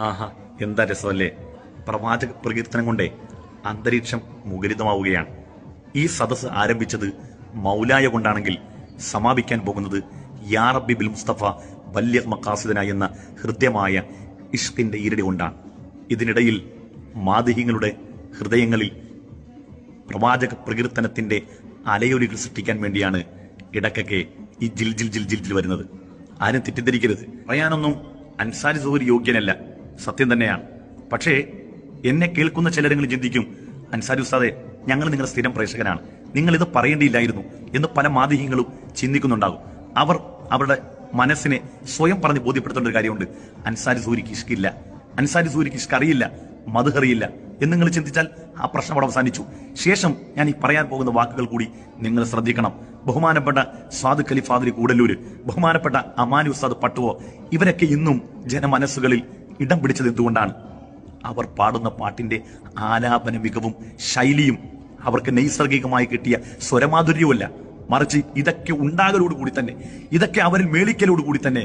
ആഹാ എന്താ രസമല്ലേ? പ്രവാചക പ്രകീർത്തനം കൊണ്ടേ അന്തരീക്ഷം മുഖരിതമാവുകയാണ്. ഈ സദസ്സ് ആരംഭിച്ചത് മൗലായ കൊണ്ടാണെങ്കിൽ സമാപിക്കാൻ പോകുന്നത് യാ ബിൽ മുസ്തഫ വല്യ മക്കാസിദന എന്ന ഹൃദ്യമായ ഇഷ്കിന്റെ ഈരടി കൊണ്ടാണ്. ഇതിനിടയിൽ മാതിഹിങ്ങളുടെ ഹൃദയങ്ങളിൽ പ്രവാചക പ്രകീർത്തനത്തിന്റെ അലയൊലികൾ സൃഷ്ടിക്കാൻ വേണ്ടിയാണ് ഇടക്കൊക്കെ ഈ ജിൽ ജിൽ ജിൽ ജിൽ വരുന്നത്. ആരും തെറ്റിദ്ധരിക്കരുത്. പറയാനൊന്നും അൻസാരി സുഹൂരി യോഗ്യനല്ല. സത്യം തന്നെയാണ്. പക്ഷേ എന്നെ കേൾക്കുന്ന ചിലരെങ്കിലും ചിന്തിക്കും അൻസാരി ഉസ്താദെ ഞങ്ങൾ നിങ്ങളുടെ സ്ഥിരം പ്രേക്ഷകനാണ് നിങ്ങൾ ഇത് പറയേണ്ടിയില്ലായിരുന്നു എന്ന് പല മാധ്യമങ്ങളും ചിന്തിക്കുന്നുണ്ടാകും. അവർ അവരുടെ മനസ്സിനെ സ്വയം പറഞ്ഞ് ബോധ്യപ്പെടുത്തേണ്ട ഒരു കാര്യമുണ്ട്. അൻസാരി സൂരിക്ക് ഇഷ്കില്ല. അൻസാരി സൂരിക്ക് ഇഷ്ക അറിയില്ല മധുഹറിയില്ല എന്ന് നിങ്ങൾ ചിന്തിച്ചാൽ ആ പ്രശ്നം അവിടെ അവസാനിച്ചു. ശേഷം ഞാൻ ഈ പറയാൻ പോകുന്ന വാക്കുകൾ കൂടി നിങ്ങൾ ശ്രദ്ധിക്കണം. ബഹുമാനപ്പെട്ട സ്വാദ് ഫാദരി കൂടല്ലൂര് ബഹുമാനപ്പെട്ട അമാനി ഉസ്താദ് പട്ടുവോ ഇവരൊക്കെ ഇന്നും ജനമനസ്സുകളിൽ ഇടം പിടിച്ചത് എന്തുകൊണ്ടാണ്? അവർ പാടുന്ന പാട്ടിന്റെ ആലാപന മികവും ശൈലിയും അവർക്ക് നൈസർഗികമായി കിട്ടിയ സ്വരമാധുര്യവുമല്ല. മറിച്ച് ഇതൊക്കെ ഉണ്ടാകലോടുകൂടി തന്നെ ഇതൊക്കെ അവരിൽ മേളിക്കലോടുകൂടി തന്നെ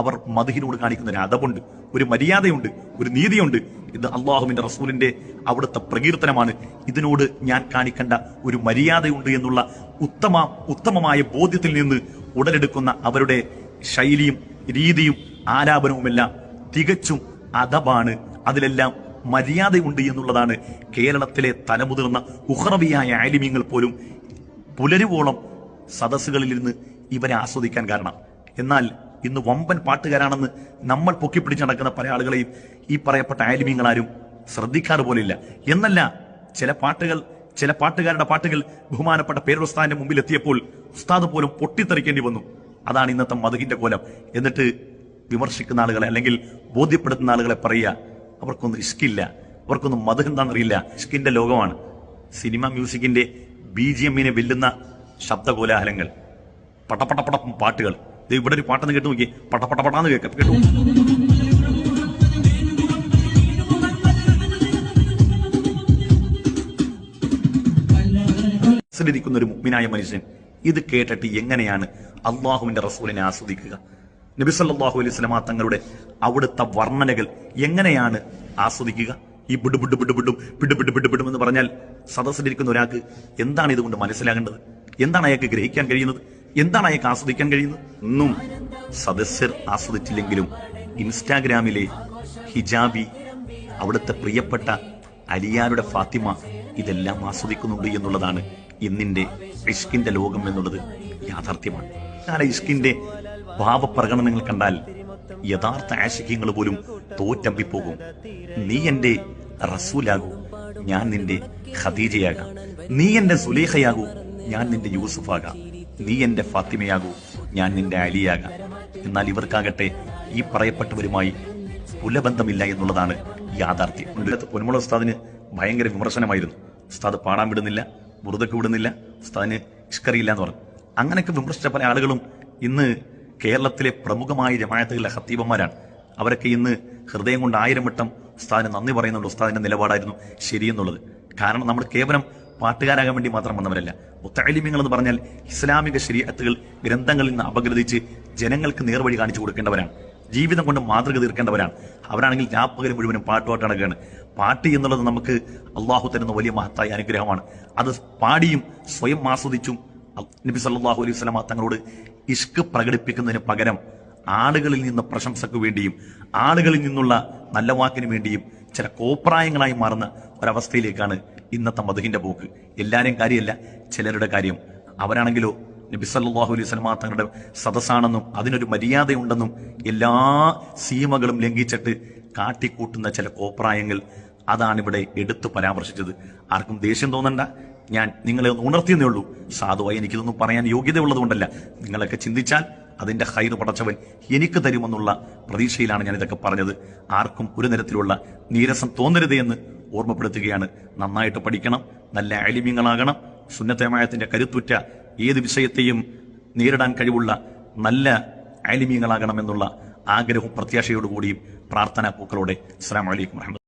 അവർ മധുഹിനോട് കാണിക്കുന്ന ഒരു അതവുണ്ട് ഒരു മര്യാദയുണ്ട് ഒരു നീതിയുണ്ട്. ഇത് അള്ളാഹുവിന്റെ റസൂലിന്റെ അവിടുത്തെ പ്രകീർത്തനമാണ്. ഇതിനോട് ഞാൻ കാണിക്കേണ്ട ഒരു മര്യാദയുണ്ട് എന്നുള്ള ഉത്തമ ഉത്തമമായ ബോധ്യത്തിൽ നിന്ന് ഉടലെടുക്കുന്ന അവരുടെ ശൈലിയും രീതിയും ആലാപനവുമെല്ലാം തികച്ചും അതബാണ് അതിലെല്ലാം മര്യാദയുണ്ട് എന്നുള്ളതാണ് കേരളത്തിലെ തലമുതിർന്ന ഉഹ്റവിയായ ആലിമ്യങ്ങൾ പോലും പുലരുവോളം ഇരുന്ന് ഇവരെ ആസ്വദിക്കാൻ കാരണം. എന്നാൽ ഇന്ന് വമ്പൻ പാട്ടുകാരാണെന്ന് നമ്മൾ പൊക്കിപ്പിടിച്ച് നടക്കുന്ന പല ആളുകളെയും ഈ പറയപ്പെട്ട ആലിമ്യങ്ങളാരും ശ്രദ്ധിക്കാറ് പോലില്ല. എന്നല്ല ചില പാട്ടുകൾ ചില പാട്ടുകാരുടെ പാട്ടുകൾ ബഹുമാനപ്പെട്ട പേരുസ്താന്റെ മുമ്പിൽ എത്തിയപ്പോൾ ഉസ്താദ് പോലും പൊട്ടിത്തെറിക്കേണ്ടി വന്നു. അതാണ് ഇന്നത്തെ മധുകിന്റെ കോലം. എന്നിട്ട് വിമർശിക്കുന്ന ആളുകളെ അല്ലെങ്കിൽ ബോധ്യപ്പെടുത്തുന്ന ആളുകളെ പറയുക അവർക്കൊന്നും റിസ്ക്കില്ല അവർക്കൊന്നും മധു എന്താണെന്നറിയില്ല. റിസ്കിന്റെ ലോകമാണ്. സിനിമ മ്യൂസിക്കിന്റെ ബി ജി എമ്മിനെ വെല്ലുന്ന ശബ്ദകോലാഹലങ്ങൾ. പടപടപട പാട്ടുകൾ. ദേ ഇവിടെ ഒരു പാട്ടെന്ന് കേട്ട് നോക്കി പടപടപടാന്ന് കേൾക്കാം കേട്ടു മനസ്സിലിരിക്കുന്ന ഒരു മുഗ്മിനായ മനുഷ്യൻ. ഇത് കേട്ടിട്ട് എങ്ങനെയാണ് അള്ളാഹുവിന്റെ റസൂലിനെ ആസ്വദിക്കുക? നബിസല്ലാഹു അലൈഹി സ്വലമാ തങ്ങളുടെ അവിടുത്തെ വർണനകൾ എങ്ങനെയാണ് ആസ്വദിക്കുക? ഈ ബിഡു ബിഡു ബിഡു ബിഡും പിടു പിടു പിടു പിടും എന്ന് പറഞ്ഞാൽ സദസ്സിലിരിക്കുന്ന ഒരാൾക്ക് എന്താണ് ഇതുകൊണ്ട് മനസ്സിലാകേണ്ടത്? എന്താണ് അയാൾക്ക് ഗ്രഹിക്കാൻ കഴിയുന്നത്? എന്താണ് അയാൾക്ക് ആസ്വദിക്കാൻ കഴിയുന്നത്? ഒന്നും സദസ്യർ ആസ്വദിച്ചില്ലെങ്കിലും ഇൻസ്റ്റാഗ്രാമിലെ ഹിജാബി അവിടുത്തെ പ്രിയപ്പെട്ട അലിയാരുടെ ഫാത്തിമ ഇതെല്ലാം ആസ്വദിക്കുന്നുണ്ട് എന്നുള്ളതാണ് ഇന്നിന്റെ ഇഷ്കിന്റെ ലോകം എന്നുള്ളത് യാഥാർത്ഥ്യമാണ്. ഇഷ്കിന്റെ ഭാവപ്രകടനങ്ങൾ കണ്ടാൽ യഥാർത്ഥ ആശിക്യങ്ങൾ പോലും തോറ്റമ്പിപ്പോകും. നീ എന്റെ റസൂലാകൂ ഞാൻ നിന്റെ ഖദീജയാകാം. നീ എന്റെ സുലേഖയാകൂ ഞാൻ നിന്റെ യൂസുഫാകാം. നീ എന്റെ ഫാത്തിമയാകൂ ഞാൻ നിന്റെ അലിയാകാം. എന്നാൽ ഇവർക്കാകട്ടെ ഈ പറയപ്പെട്ടവരുമായി കുലബന്ധമില്ല എന്നുള്ളതാണ് യാഥാർത്ഥ്യം. പൊന്മുള ഉസ്താദിന് ഭയങ്കര വിമർശനമായിരുന്നു. ഉസ്താദ് പാടാൻ വിടുന്നില്ല മുറുതൊക്കെ വിടുന്നില്ല ഉസ്താദിന് ഇഷ്കറിയില്ല എന്ന് പറഞ്ഞു. അങ്ങനെയൊക്കെ വിമർശിച്ച പല ആളുകളും ഇന്ന് കേരളത്തിലെ പ്രമുഖമായ ജമായത്തുകളിലെ ഹത്തീബന്മാരാണ് അവരൊക്കെ ഇന്ന് ഹൃദയം കൊണ്ട് ആയിരം വട്ടം ഉസ്താദിന് നന്ദി പറയുന്നുണ്ട്. ഉസ്താദിന്റെ നിലപാടായിരുന്നു ശരിയെന്നുള്ളത് കാരണം നമ്മൾ കേവലം പാട്ടുകാരാകാൻ വേണ്ടി മാത്രം വന്നവരല്ല. മുത്തലിമ്യങ്ങൾ എന്ന് പറഞ്ഞാൽ ഇസ്ലാമിക ശരീരത്തുകൾ ഗ്രന്ഥങ്ങളിൽ നിന്ന് അപഗ്രഥിച്ച് ജനങ്ങൾക്ക് നേർവഴി കാണിച്ചു കൊടുക്കേണ്ടവരാണ്. ജീവിതം കൊണ്ട് മാതൃക തീർക്കേണ്ടവരാണ്. അവരാണെങ്കിൽ രാപ്പകൽ മുഴുവനും പാട്ടുമായിട്ട് നടക്കുകയാണ്. പാട്ട് എന്നുള്ളത് നമുക്ക് അള്ളാഹു തരുന്ന വലിയ മഹത്തായ അനുഗ്രഹമാണ്. അത് പാടിയും സ്വയം ആസ്വദിച്ചും നബി സല്ലാഹു അലൈഹി വസല്ലമ തങ്ങളോട് ഇഷ്ക് പ്രകടിപ്പിക്കുന്നതിന് പകരം ആളുകളിൽ നിന്ന് പ്രശംസക്ക് വേണ്ടിയും ആളുകളിൽ നിന്നുള്ള നല്ല വാക്കിന് വേണ്ടിയും ചില കോപ്രായങ്ങളായി മാറുന്ന ഒരവസ്ഥയിലേക്കാണ് ഇന്നത്തെ മധുഹിന്റെ പോക്ക്. എല്ലാരെയും കാര്യമല്ല ചിലരുടെ കാര്യം. അവരാണെങ്കിലോ നബി സല്ലല്ലാഹു അലൈഹി വസല്ലമ തങ്ങളുടെ സദസ്സാണെന്നും അതിനൊരു മര്യാദയുണ്ടെന്നും എല്ലാ സീമകളും ലംഘിച്ചിട്ട് കാട്ടിക്കൂട്ടുന്ന ചില കോപ്രായങ്ങൾ അതാണ് ഇവിടെ എടുത്തു പരാമർശിച്ചത്. ആർക്കും ദേഷ്യം തോന്നണ്ട. ഞാൻ നിങ്ങളെ ഒന്ന് ഉണർത്തിയെന്നേ ഉള്ളൂ. സാധുവായി എനിക്കിതൊന്നും പറയാൻ യോഗ്യതയുള്ളത് കൊണ്ടല്ല നിങ്ങളൊക്കെ ചിന്തിച്ചാൽ അതിന്റെ ഹൈർ പടച്ചവൻ എനിക്ക് തരുമെന്നുള്ള പ്രതീക്ഷയിലാണ് ഞാൻ ഇതൊക്കെ പറഞ്ഞത്. ആർക്കും ഒരു തരത്തിലുള്ള നീരസം തോന്നരുത് എന്ന് ഓർമ്മപ്പെടുത്തുകയാണ്. നന്നായിട്ട് പഠിക്കണം നല്ല അലിമ്യങ്ങളാകണം സുന്നത്തമായത്തിന്റെ കരുത്തുറ്റ ഏത് വിഷയത്തെയും നേരിടാൻ കഴിവുള്ള നല്ല ആലിമീങ്ങളാകണമെന്നുള്ള ആഗ്രഹവും പ്രത്യാശയോടുകൂടിയും പ്രാർത്ഥനാ പൂക്കളോടെ. അസ്സാം വലൈക്കും